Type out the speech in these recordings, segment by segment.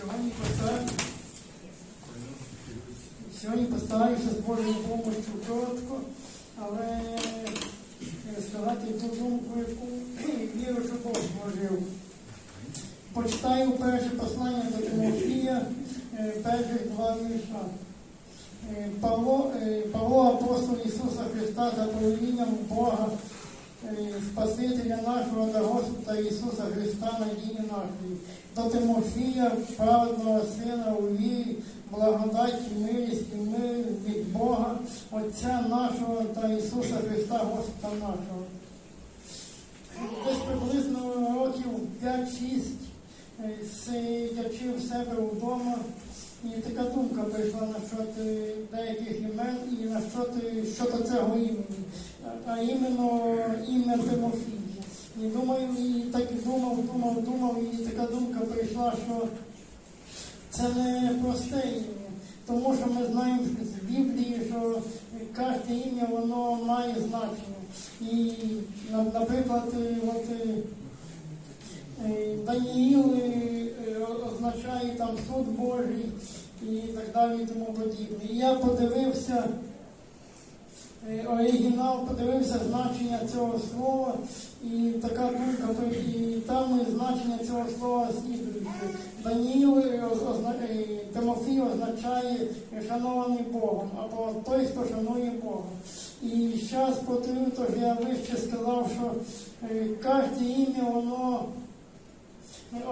Сьогодні постараюся, сьогодні постараюся з Божою допомогою коротко, але е, сказати ту думку, яку віру, що Бог зложив. Почитаю перше послання до Тимофія, е, перших два вірша. Е, Павло, Павло апостол Ісуса Христа за повелінням Бога, Спасителя нашого та Господа Ісуса Христа надії нашої, до Тимофія, праведного Сина у вірі, благодаті, милість і мир від Бога, Отця нашого та Ісуса Христа, Господа нашого. Десь приблизно років 5-6, е, сидячи в себе вдома, і така думка прийшла насчет деяких імен і насчет щодо цього імені, а- іменно ім'я Тимофій. І думаю, і так і думав, думав, думав, і така думка прийшла, що це не просте ім'я, тому що ми знаємо з Біблії, що кожне ім'я воно має значення. І, наприклад, от, Даніїл е, е, означає там суд Божий і так далі і тому подібне. І я подивився е, оригінал, подивився значення цього слова, і така думка, і там значення цього слова слідуюче. Даніїл е, е, Тимофій означає е, шанований Богом, або той, хто шанує Бога. І зараз подивив, то я вище сказав, що е, кожне ім'я воно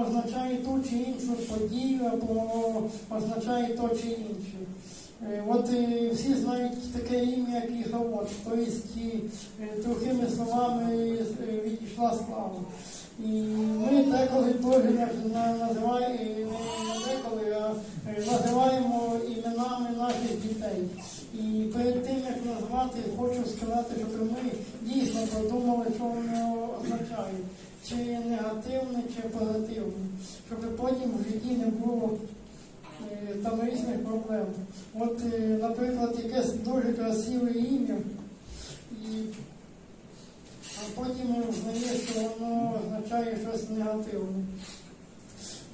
означає ту чи іншу подію, або означає то чи інше. Е, От е, всі знають таке ім'я, як Іхавод, тобто е, словами е, відійшла слава. І ми деколи на- називаємо, деколи, е, називаємо іменами наших дітей. І перед тим, як назвати, хочу сказати, щоб ми дійсно подумали, що воно означає, чи негативне, чи позитивне, щоб потім в житті не було е, там різних проблем. От, е, наприклад, якесь дуже красиве ім'я, а потім взнає, що воно означає щось негативне.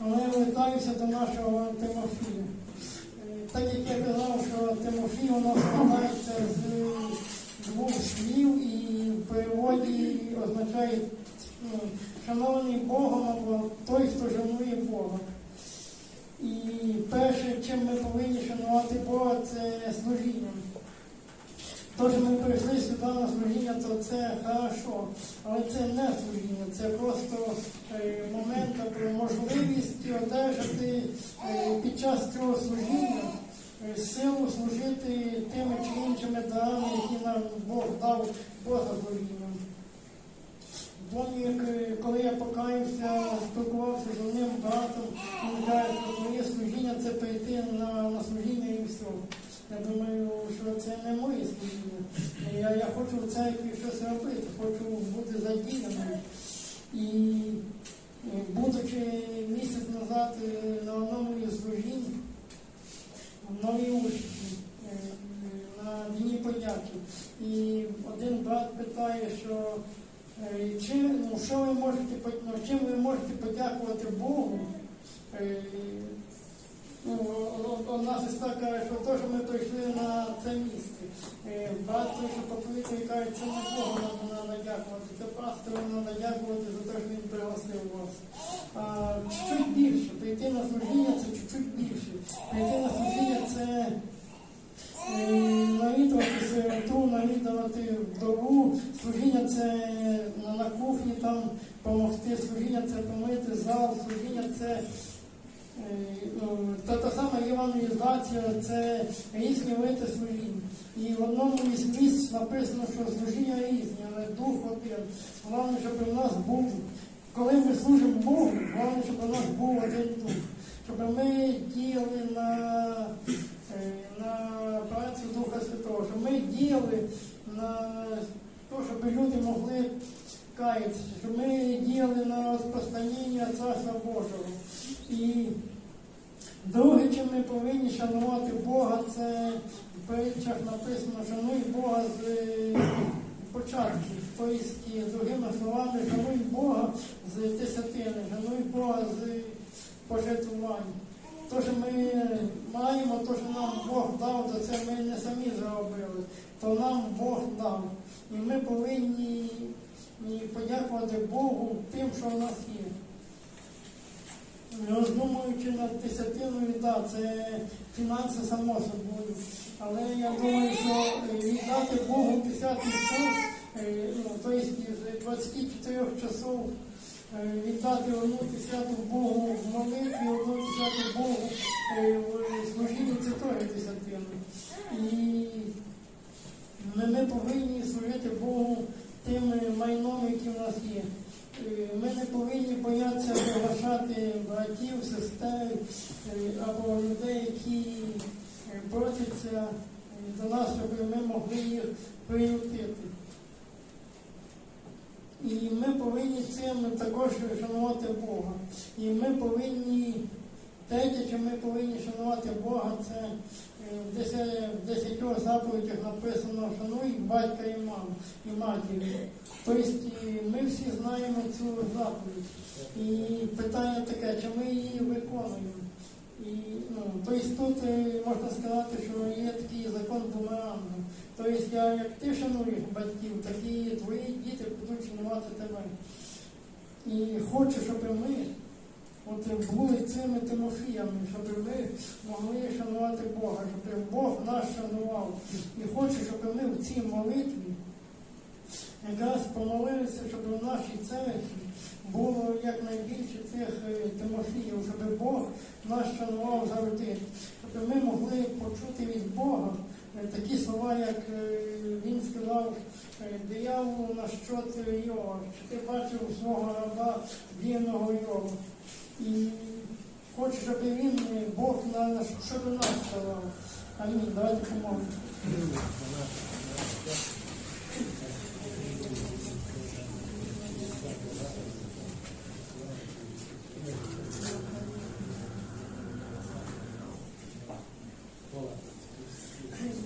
Але я вертаюся до нашого Тимофія. Е, Так як я казав, що Тимофій воно складається з двох слів і в переводі означає ну, шанований Богом або той, хто шанує Бога. І перше, чим ми повинні шанувати Бога, це служіння. То, що ми прийшли сюди на служіння, то це хорошо, але це не служіння, це просто е, момент або можливість одержати е, під час цього служіння е, силу служити тими чи іншими дарами, які нам Бог дав Бога служінням. Е, коли я покаявся, спілкувався з одним братом, він каже, що моє служіння це прийти на, на служіння і все. Я думаю, не моє служіння. Я, я хочу в церкві щось робити, хочу бути задіяним. І будучи місяць назад е, на одному із служінь, в новій участі, на Дні подяки. І один брат питає, що Е, Чи, ну, що ви можете, ну, чим ви можете подякувати Богу? Е, Ну, одна сестра каже, що те, що ми Е, що покликав, каже, це не Богу нам треба дякувати, це пастору треба дякувати за те, що він пригласив вас. А чуть-чуть більше, прийти на служіння це чуть-чуть більше. Прийти на служіння це Е, навідувати сироту, навідувати вдову. Служіння це на, кухні там допомогти, служіння це помити зал, служіння це е, ну, та, та сама євангелізація, це різні види служінь. І в одному із місць написано, що служіння різні, але дух один. Головне, щоб у нас був, коли ми служимо Богу, головне, щоб у нас був один дух, щоб ми діяли на е, на працю Духа Святого, щоб ми діяли на те, щоб люди могли каятися, щоб ми діяли на розпространення Царства Божого. І друге, чим ми повинні шанувати Бога, це в притчах написано, шануй Бога з е, початку. Тобто, другими словами, шануй Бога з десятини, шануй Бога з пожертвувань. то, що ми маємо, то, що нам Бог дав, то це ми не самі заробили, то нам Бог дав. І ми повинні подякувати Богу тим, що в нас є. Роздумуючи над це фінанси само собою. Але я думаю, що е, віддати Богу десятий час, е, ну, тобто з 24 часов віддати одну десяту Богу в молитві, одну десяту Богу е, в служінні, це теж десятина. І ми, ми повинні служити Богу тим е, майном, які в нас є. Е, Ми не повинні боятися приглашати братів, сестер е, або людей, які е, просяться е, до нас, щоб ми могли їх приютити. І ми повинні цим також шанувати Бога. І ми повинні, третє, що ми повинні шанувати Бога, це е, в деся- в десятьох заповідях написано шануй батька і маму і матір. Тобто ми всі знаємо цю заповідь. І питання таке, чи ми її виконуємо. І, ну, тобто тут е, можна сказати, що є такий закон бумерангу. Тобто, я, як ти шануєш батьків, так і твої діти будуть шанувати тебе. І хочу, щоб ми от, були цими Тимофіями, щоб ми могли шанувати Бога, щоб Бог нас шанував. І хочу, щоб ми в цій молитві якраз помолилися, щоб в нашій церкві було якнайбільше цих е, Тимофіїв, щоб Бог нас шанував завжди, щоб ми могли почути від Бога е, такі слова, як е, він сказав дияволу на щот Йова, чи ти бачив свого раба вірного Йова. І хочу, щоб він, Бог, на, на- щоб нас сказав. Амінь. Давайте помолимося.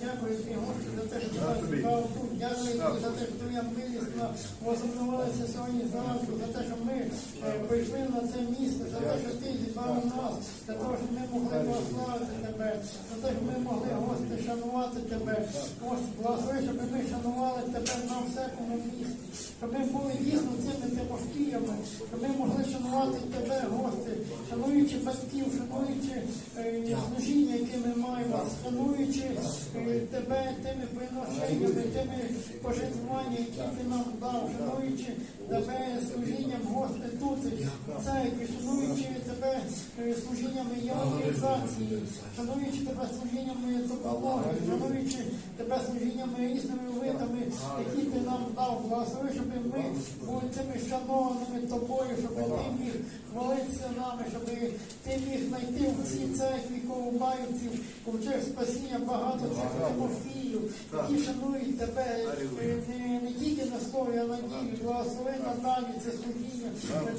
Дякую тобі, за те, що ти нас зібрав тут. Дякую за те, що твоя милість на- возобновилася сьогодні зранку, за те, що ми е, прийшли на це місце, за те, що ти зібрав нас, за те, що ми могли прославити тебе, за те, що ми могли, Господи, шанувати тебе. Господи, благослови, щоб ми шанували тебе на всякому місці, щоб ми були дійсно цими Тимофіями, щоб ми могли шанувати тебе, Господи, батьків, шануючи е, служіння, яке ми маємо, шануючи е, тебе тими приношеннями, тими пожертвуваннями, які ти нам дав, шануючи тебе служінням, Господи, тут в церкві, шануючи тебе служіннями служіннями євангелізації, шануючи тебе служіннями допомоги, шануючи тебе служіннями різними видами, які ти нам дав, благослови, щоб ми були цими шанованими тобою, щоб ти міг хвалитися нами, щоб ти міг знайти в цій церкві ковчег спасіння багато цих Тимофіїв, які шанують тебе е, не, не тільки на слові, а на ділі. Благослови надалі це служіння,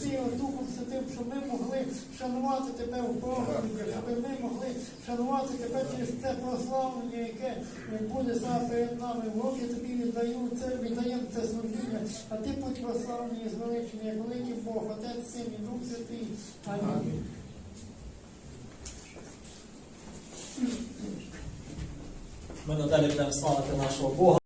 ти його Духом Святим, щоб ми могли шанувати тебе в проповіді, щоб ми могли шанувати тебе через це прославлення, яке е, буде зараз перед нами. В тобі віддаю це, віддаємо це служіння, а ти будь прославлений і звеличений, як великий Бог, Отець, Син і Дух Святий. Амінь. Ми надалі будемо славити нашого Бога.